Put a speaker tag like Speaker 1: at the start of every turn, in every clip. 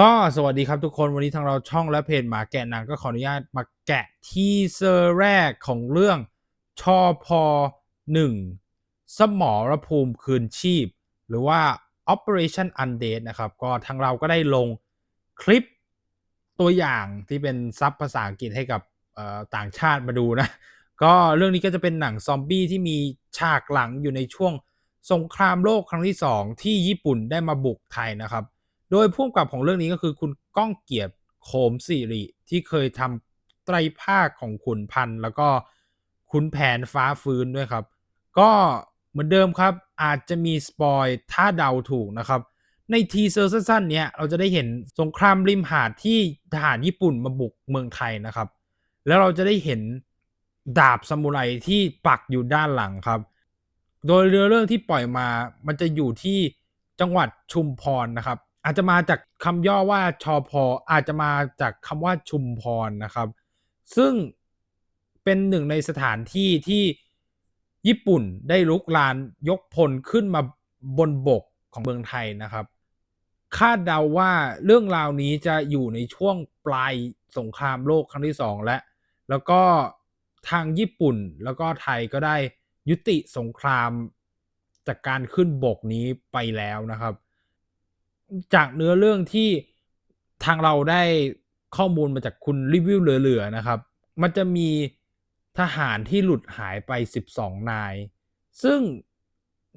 Speaker 1: ก็สวัสดีครับทุกคนวันนี้ทางเราช่องและเพจหมาแกะหนังก็ขออนุญาตมาแกะทีเซอร์แรกของเรื่องชอพอ1สมรภูมิคืนชีพ หรือว่า Operation Undead นะครับ ก็ทางเราก็ได้ลงคลิปตัวอย่างที่เป็นซับภาษาอังกฤษให้กับต่างชาติมาดูนะ ก็เรื่องนี้ก็จะเป็นหนังซอมบี้ที่มีฉากหลังอยู่ในช่วงสงครามโลกครั้งที่ 2 ที่ญี่ปุ่นได้มาบุกไทยนะครับ โดยผู้กำกับของเรื่องนี้ก็คือคุณก้องเกียรติโคมสิริที่เคยทำไตรภาคของขุนพันธ์แล้วก็ขุนแผนฟ้าฟื้นด้วยครับ ก็เหมือนเดิมครับ อาจจะมีสปอยถ้าเดาถูกนะครับ ในทีเซอร์สั้นๆเนี้ยเราจะได้เห็นสงครามริมหาดที่ทหารญี่ปุ่นมาบุกเมืองไทยนะครับ แล้วเราจะได้เห็นดาบซามูไรที่ปักอยู่ด้านหลังครับ โดยเรือเรื่องที่ปล่อยมามันจะอยู่ที่จังหวัดชุมพรนะครับ อาจจะมาจากคำย่อว่าชอพออาจจะมาจากคำว่าชุมพรนะครับ ซึ่งเป็นหนึ่งในสถานที่ที่ญี่ปุ่นได้ลุกลานยกพลขึ้นมาบนบกของเมืองไทยนะครับ คาดเดาว่าเรื่องราวนี้จะอยู่ในช่วงปลายสงครามโลกครั้งที่สองและ แล้วก็ทางญี่ปุ่นแล้วก็ไทยก็ได้ยุติสงครามจากการขึ้นบกนี้ไปแล้วนะครับ จากเนื้อเรื่องที่ทางเราได้ข้อมูลมาจากคุณรีวิวเหลือๆนะครับ มันจะมีทหารที่หลุดหายไป 12 นาย ซึ่ง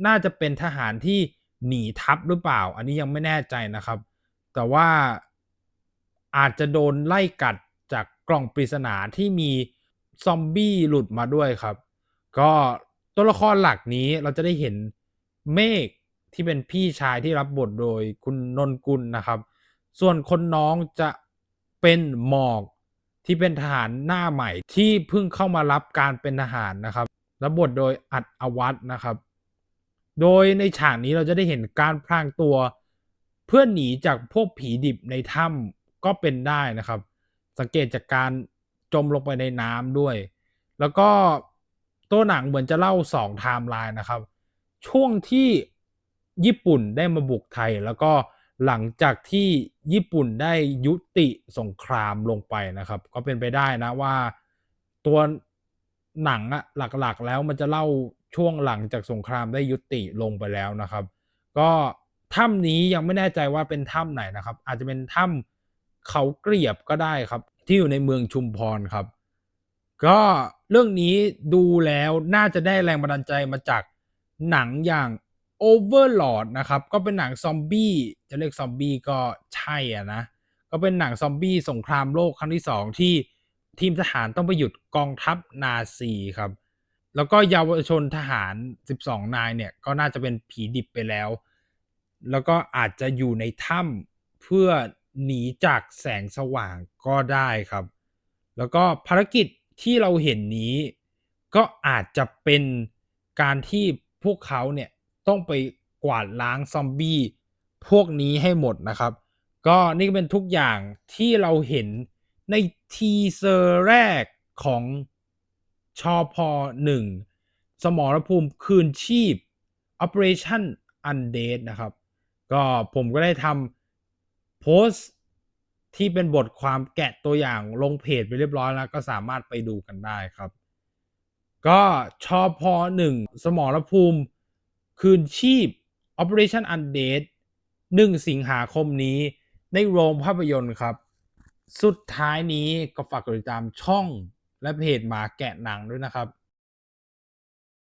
Speaker 1: น่าจะเป็นทหารที่หนีทัพหรือเปล่า อันนี้ยังไม่แน่ใจนะครับ แต่ว่าอาจจะโดนไล่กัดจากกล่องปริศนาที่มีซอมบี้หลุดมาด้วยครับ ก็ตัวละครหลักนี้เราจะได้เห็นเมฆ ที่เป็นพี่ชายที่รับบทโดยคุณนนกุลนะครับ ส่วนคนน้องจะเป็นหมอกที่เป็นทหารหน้าใหม่ที่เพิ่งเข้ามารับการเป็นทหารนะครับรับบทโดยอัดอวัตนะครับ โดยในฉากนี้เราจะได้เห็นการพรางตัว เพื่อหนีจากพวกผีดิบในถ้ำก็เป็นได้นะครับ สังเกตจากการจมลงไปในน้ำด้วย แล้วก็ตัวหนังเหมือนจะเล่าสองไทม์ไลน์นะครับ ช่วงที่ ญี่ปุ่นได้มาบุกไทย แล้วก็หลังจากที่ญี่ปุ่นได้ยุติสงครามลงไปนะครับ ก็เป็นไปได้นะว่าตัวหนังอะหลักๆ แล้วมันจะเล่าช่วงหลังจากสงครามได้ยุติลงไปแล้วนะครับ ก็ถ้ำนี้ยังไม่แน่ใจว่าเป็นถ้ำไหนนะครับ อาจจะเป็นถ้ำเขาเกลียบก็ได้ครับ ที่อยู่ในเมืองชุมพรครับ ก็เรื่องนี้ดูแล้วน่าจะได้แรงบันดาลใจมาจากหนังอย่าง Overlord นะครับ ก็เป็นหนังซอมบี้ จะเรียกซอมบี้ก็ใช่อะนะ ก็เป็นหนังซอมบี้สงครามโลกครั้งที่สองที่ทีมทหารต้องไปหยุดกองทัพนาซีครับ แล้วก็เยาวชนทหาร 12 นายเนี่ย ก็น่าจะเป็นผีดิบไปแล้ว แล้วก็อาจจะอยู่ในถ้ำเพื่อหนีจากแสงสว่างก็ได้ครับ แล้วก็ภารกิจที่เราเห็นนี้ ก็อาจจะเป็นการที่พวกเขาเนี่ย ต้องไปกวาดล้างซอมบี้พวกนี้ให้หมดนะครับ ก็นี่ก็เป็นทุกอย่างที่เราเห็นในทีเซอร์แรกของชอพอ1สมรภูมิคืนชีพ Operation Undead นะครับ ก็ผมก็ได้ทำโพสต์ที่เป็นบทความแกะตัวอย่างลงเพจไปเรียบร้อยแล้วก็สามารถไปดูกันได้ครับ ก็ชอพอ1สมรภูมิ คืนชีพ Operation Undead 1 สิงหาคมนี้ในโรงภาพยนตร์ครับ สุดท้ายนี้ก็ฝากกดติดตามช่องและเพจหมาแกะหนังด้วยนะครับ